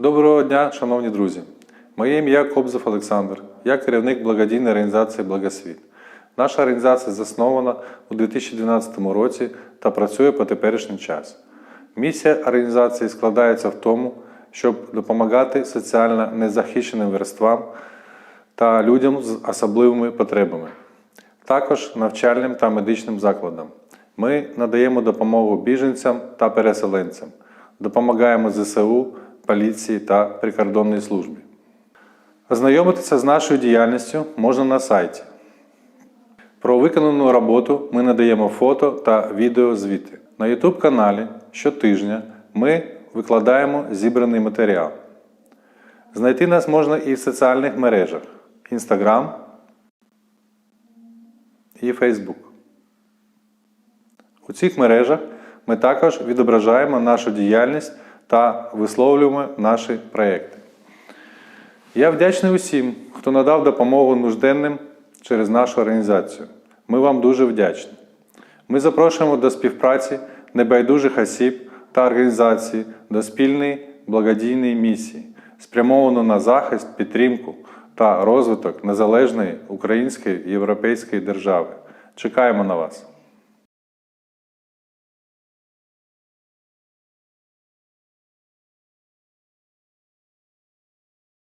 Доброго дня, шановні друзі! Моє ім'я Кобзов Олександр. Я керівник благодійної організації Благосвіт. Наша організація заснована у 2012 році та працює по теперішній час. Місія організації складається в тому, щоб допомагати соціально незахищеним верствам та людям з особливими потребами, також навчальним та медичним закладам. Ми надаємо допомогу біженцям та переселенцям, допомагаємо ЗСУ, поліції та прикордонній службі. Ознайомитися з нашою діяльністю можна на сайті. Про виконану роботу ми надаємо фото та відеозвіти. На YouTube каналі щотижня ми викладаємо зібраний матеріал. Знайти нас можна і в соціальних мережах Instagram і Facebook. У цих мережах ми також відображаємо нашу діяльність та висловлюємо наші проекти. Я вдячний усім, хто надав допомогу нужденним через нашу організацію. Ми вам дуже вдячні. Ми запрошуємо до співпраці небайдужих осіб та організацій до спільної благодійної місії, спрямованої на захист, підтримку та розвиток незалежної української європейської держави. Чекаємо на вас!